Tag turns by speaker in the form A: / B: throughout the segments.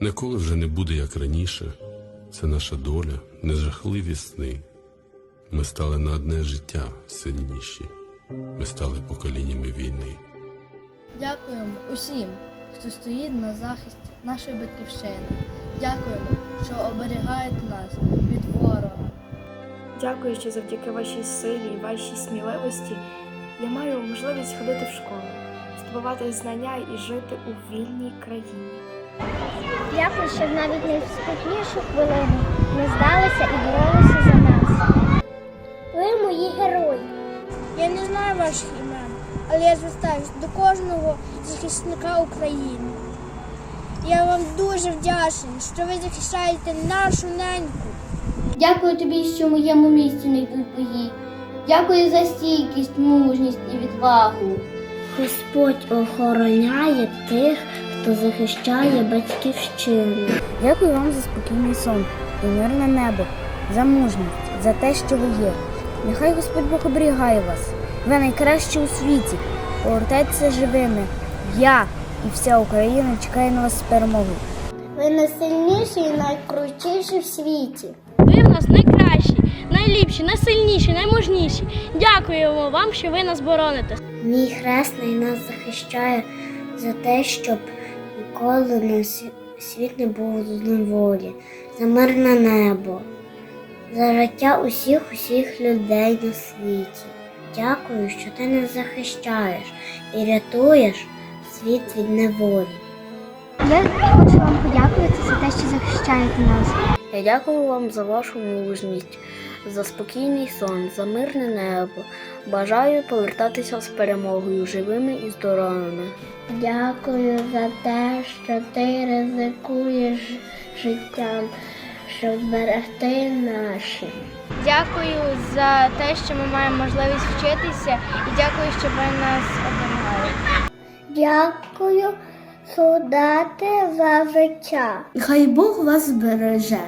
A: Ніколи вже не буде як раніше. Це наша доля, нежахливі сни. Ми стали на одне життя сильніші. Ми стали поколіннями війни.
B: Дякуємо усім, хто стоїть на захисті нашої батьківщини. Дякуємо, що оберігаєте нас від ворога.
C: Дякую, що завдяки вашій силі і вашій сміливості я маю можливість ходити в школу, здобувати знання і жити у вільній країні.
D: Дякую, що навіть не в хвилину не здалися і боролися за нас. Ви мої герої.
E: Я не знаю ваших імен, але я звертаюся до кожного захисника України. Я вам дуже вдячний, що ви захищаєте нашу неньку.
D: Дякую тобі, що в моєму місті не йдуть бої. Дякую за стійкість, мужність і відвагу. Господь охороняє тих, хто захищає батьківщину.
F: Дякую вам за спокійний сон і мирне небо, за мужність, за те, що ви є. Нехай Господь Бог оберігає вас. Ви найкращі у світі. Повертайтеся живими. Я і вся Україна чекає на вас з перемогою.
D: Ви найсильніші і найкрутіші в світі.
E: Ви в нас найкращі, найліпші, найсильніші, наймужніші. Дякуємо вам, що ви нас бороните.
D: Мій хресний нас захищає за те, щоб ніколи на світ не був до неволі, за мирне небо, за життя усіх усіх людей на світі. Дякую, що ти нас захищаєш і рятуєш світ від неволі. Я хочу вам подякувати за те, що захищаєте нас.
F: Я дякую вам за вашу мужність, за спокійний сон, за мирне небо. Бажаю повертатися з перемогою живими і здоровими.
D: Дякую за те, що ти ризикуєш життям, щоб зберегти наші.
E: Дякую за те, що ми маємо можливість вчитися, і дякую, що ви нас оберігаєте.
D: Дякую, солдати, за життя.
G: Хай Бог вас збереже.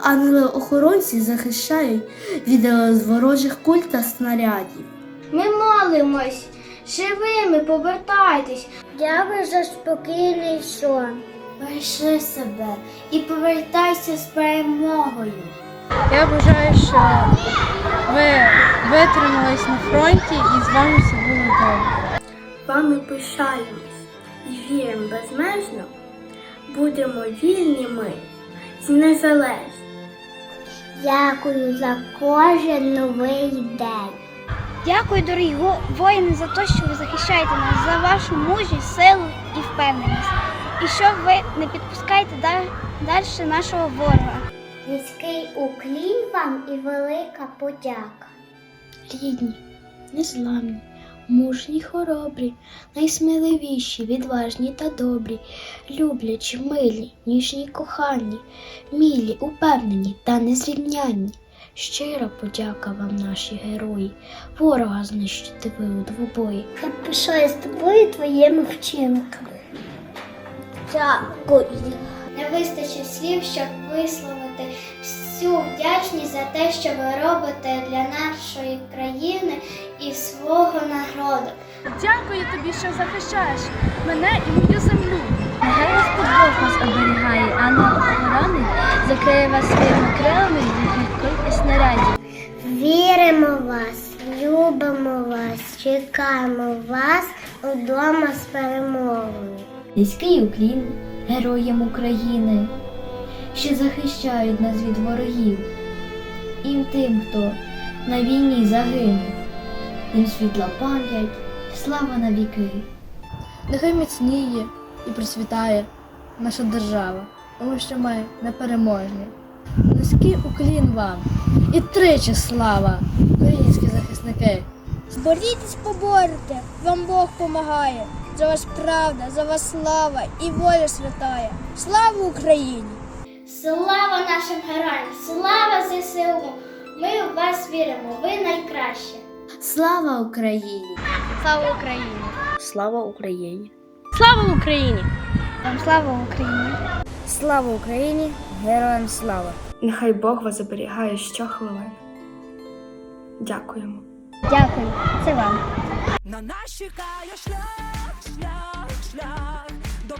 G: Ангели-охоронці захищають від е, ворожих куль та снарядів.
E: Ми молимось, живими, повертайтесь.
D: Дякую за спокійний сон. Бережи себе і повертайся з перемогою.
E: Я бажаю, що ви витримались на фронті і з вами все було добре.
C: Вами пишаємось і віримо безмежно. Будемо вільні ми і незалежні.
D: Дякую за кожен новий день.
E: Дякую, дорогі воїни, за те, що ви захищаєте нас, за вашу мужність, силу і впевненість. І що ви не підпускаєте далі нашого ворога.
D: Низький уклін вам і велика подяка.
G: Рідні, незламні, мужні, хоробрі, найсміливіші, відважні та добрі, люблячі, милі, ніжні, кохані, мілі, упевнені та незрівнянні. Щира подяка вам, наші герої, ворога знищити ви у двобої.
D: Я пишаюсь тобою і твоїми вчинками. Дякую. Не вистачить слів, щоб висловити всю вдячність за те, що ви робите для нашої країни і свого народу.
E: Дякую тобі, що захищаєш мене і мою землю.
F: Господь Бог вас оберігає, ангел охорони закриє вас своїми крилами від снарядів.
D: Віримо в вас, любимо вас, чекаємо вас удома з перемогою.
G: Низький уклін героям України, що захищають нас від ворогів, і тим, хто на війні загинув, їм світла пам'ять, слава на віки.
B: Нехай міцніє і процвітає наша держава, тому що ми непереможні. Низький уклін вам і тричі слава, українські захисники.
E: Борітесь, поборете, вам Бог помагає. За вас правда, за вас слава і воля святая. Слава Україні!
D: Слава нашим героям! Слава ЗСУ! Ми в вас віримо, ви найкраще!
G: Слава Україні!
E: Слава Україні!
F: Слава Україні!
E: Слава Україні!
D: Вам слава Україні!
F: Слава Україні! Героям слава!
C: Нехай Бог вас оберігає щохвилини. Дякуємо.
D: Дякую, це вам.
H: На нас чекає шлях, шлях, шлях до